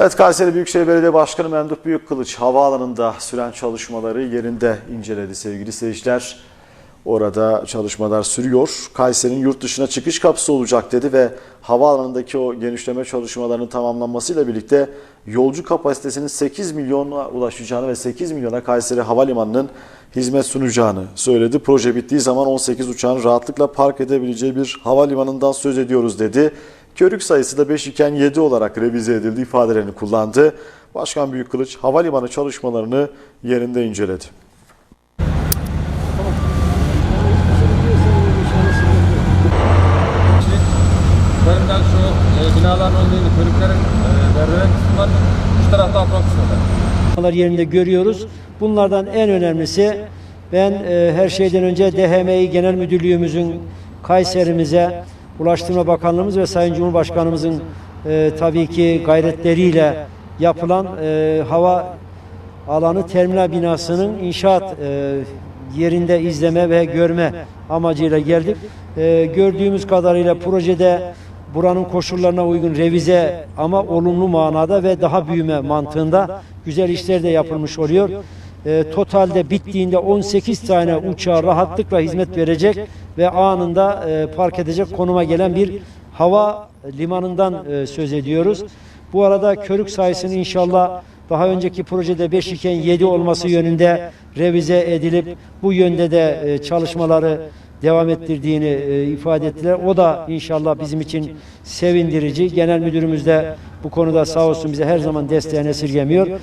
Evet Kayseri Büyükşehir Belediye Başkanı Memduh Büyükkılıç havaalanında süren çalışmaları yerinde inceledi sevgili seyirciler. Orada çalışmalar sürüyor. Kayseri'nin yurt dışına çıkış kapısı olacak dedi ve havaalanındaki o genişleme çalışmalarının tamamlanmasıyla birlikte yolcu kapasitesinin 8 milyona ulaşacağını ve 8 milyona Kayseri Havalimanı'nın hizmet sunacağını söyledi. Proje bittiği zaman 18 uçağın rahatlıkla park edebileceği bir havalimanından söz ediyoruz dedi. Körük sayısı da 5 iken 7 olarak revize edildi ifadelerini kullandı. Başkan Büyükkılıç havalimanı çalışmalarını yerinde inceledi. Üzerinden şu e, binaların önündeki körüklerin e, merdiven kısmı var. Şu tarafta apron kısmı var. yerinde görüyoruz. Bunlardan en önemlisi ben e, her şeyden önce DHMİ Genel Müdürlüğümüzün Kayserimize, Ulaştırma Bakanlığımız ve Sayın Cumhurbaşkanımızın e, tabii ki gayretleriyle yapılan e, hava alanı terminal binasının inşaat e, yerinde izleme ve görme amacıyla geldik. E, gördüğümüz kadarıyla projede buranın koşullarına uygun revize ama olumlu manada ve daha büyüme mantığında güzel işler de yapılmış oluyor. E, totalde bittiğinde 18 tane uçağa rahatlıkla hizmet verecek ve anında e, park edecek konuma gelen bir hava limanından e, söz ediyoruz. Bu arada körük sayısını inşallah daha önceki projede 5 iken 7 olması yönünde revize edilip bu yönde de e, çalışmaları devam ettirdiğini e, ifade ettiler. O da inşallah bizim için sevindirici. Genel müdürümüz de bu konuda sağ olsun bize her zaman desteğini esirgemiyor.